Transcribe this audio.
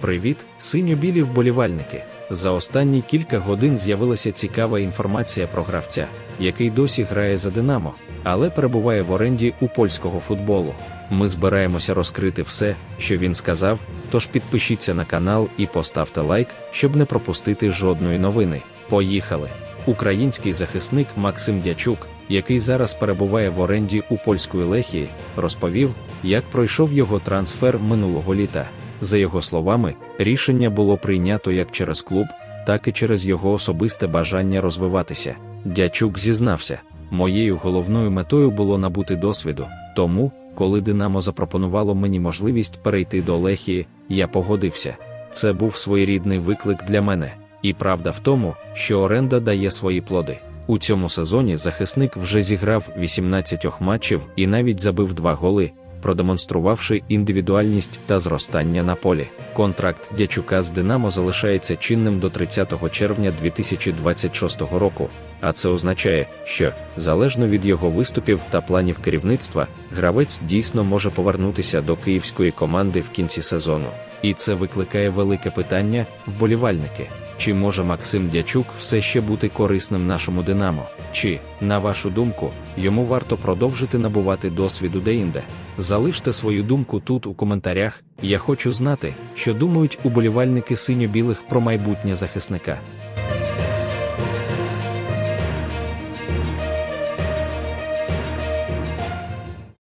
Привіт, синьо-білі вболівальники. За останні кілька годин з'явилася цікава інформація про гравця, який досі грає за Динамо, але перебуває в оренді у польського футболу. Ми збираємося розкрити все, що він сказав. Тож підпишіться на канал і поставте лайк, щоб не пропустити жодної новини. Поїхали! Український захисник Максим Дячук, який зараз перебуває в оренді у польської лехії, розповів, як пройшов його трансфер минулого літа. За його словами, рішення було прийнято як через клуб, так і через його особисте бажання розвиватися. Дячук зізнався, моєю головною метою було набути досвіду, тому, коли Динамо запропонувало мені можливість перейти до Лехії, я погодився. Це був своєрідний виклик для мене. І правда в тому, що оренда дає свої плоди. У цьому сезоні захисник вже зіграв 18 матчів і навіть забив два голи, продемонструвавши індивідуальність та зростання на полі. Контракт Дячука з Динамо залишається чинним до 30 червня 2026 року, а це означає, що, залежно від його виступів та планів керівництва, гравець дійсно може повернутися до київської команди в кінці сезону. І це викликає велике питання вболівальники. Чи може Максим Дячук все ще бути корисним нашому Динамо? Чи, на вашу думку, йому варто продовжити набувати досвіду деінде? Залиште свою думку тут у коментарях. Я хочу знати, що думають уболівальники синьо-білих про майбутнє захисника.